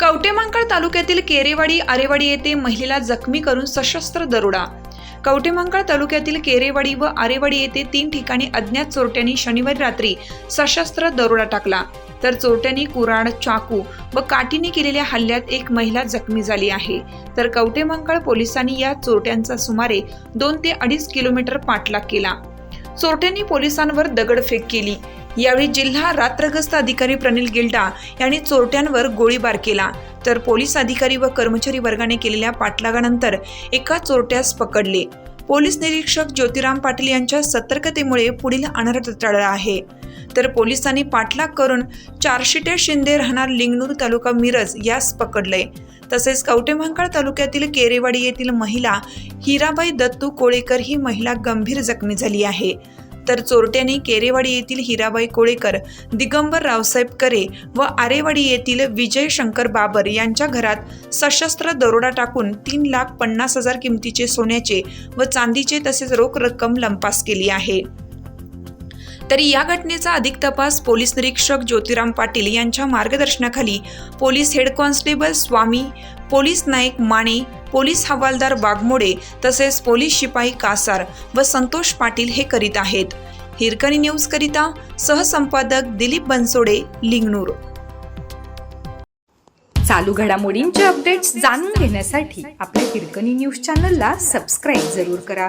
कवटेमांकळ तालुक्यातील केरेवाडी आरेवाडी येथे महिलेला जखमी करून सशस्त्र दरोडा कवटेमंगळ तालुक्यातील केरेवाडी व आरेवाडी येथे तीन ठिकाणी अज्ञात चोरट्यांनी शनिवारी रात्री सशस्त्र दरोडा टाकला. तर चोरट्यांनी कुराड चाकू व काठीने केलेल्या हल्ल्यात एक महिला जखमी झाली आहे. तर कवटेमंगळ पोलिसांनी या चोरट्यांचा सुमारे दोन ते अडीच किलोमीटर पाठलाग केला. चोरट्यांनी पोलिसांवर दगडफेक केली. यावेळी जिल्हा रात्रगस्त अधिकारी प्रनिल गिल्डा यांनी चोरट्यांवर गोळीबार केला. तर पोलीस अधिकारी व कर्मचारी वर्गाने केलेल्या पाठलागानंतर एका चोरट्यास पकडले. पोलीस निरीक्षक ज्योतिराम पाटील यांच्या सतर्कतेमुळे पुढील अनर्थ टळला आहे. तर पोलिसांनी पाठलाग करून चारशिटे शिंदे राहणार लिंगणूर तालुका मिरज यास पकडले तसेच कवटेमहांकाळ तालुक्यातील केरेवाडी येथील महिला हिराबाई दत्तू कोळेकर ही महिला गंभीर जखमी झाली आहे. तर चोरट्यांनी केरेवाडी येथील हिराबाई कोळेकर दिगंबर रावसाहेब करे व आरेवाडी येथील विजय शंकर बाबर यांच्या घरात सशस्त्र दरोडा टाकून तीन लाख पन्नास हजार किमतीचे सोन्याचे व चांदीचे तसेच रोख रक्कम लंपास केली आहे. तरी या घटनेचा अधिक तपास पोलीस निरीक्षक ज्योतिराम पाटील यांच्या मार्गदर्शनाखाली police head constable Swami police Naik Mane police havaldar Waghmode तसेच पोलीस शिपाई कासार व संतोष पाटील हे करीत आहेत. हिरकणी न्यूज करिता सहसंपादक दिलीप बनसोडे लिंगणूर. चालू घडामोडींचे अपडेट्स जाणून घेण्यासाठी आपल्या हिरकणी न्यूज चॅनलला सबस्क्राईब जरूर करा.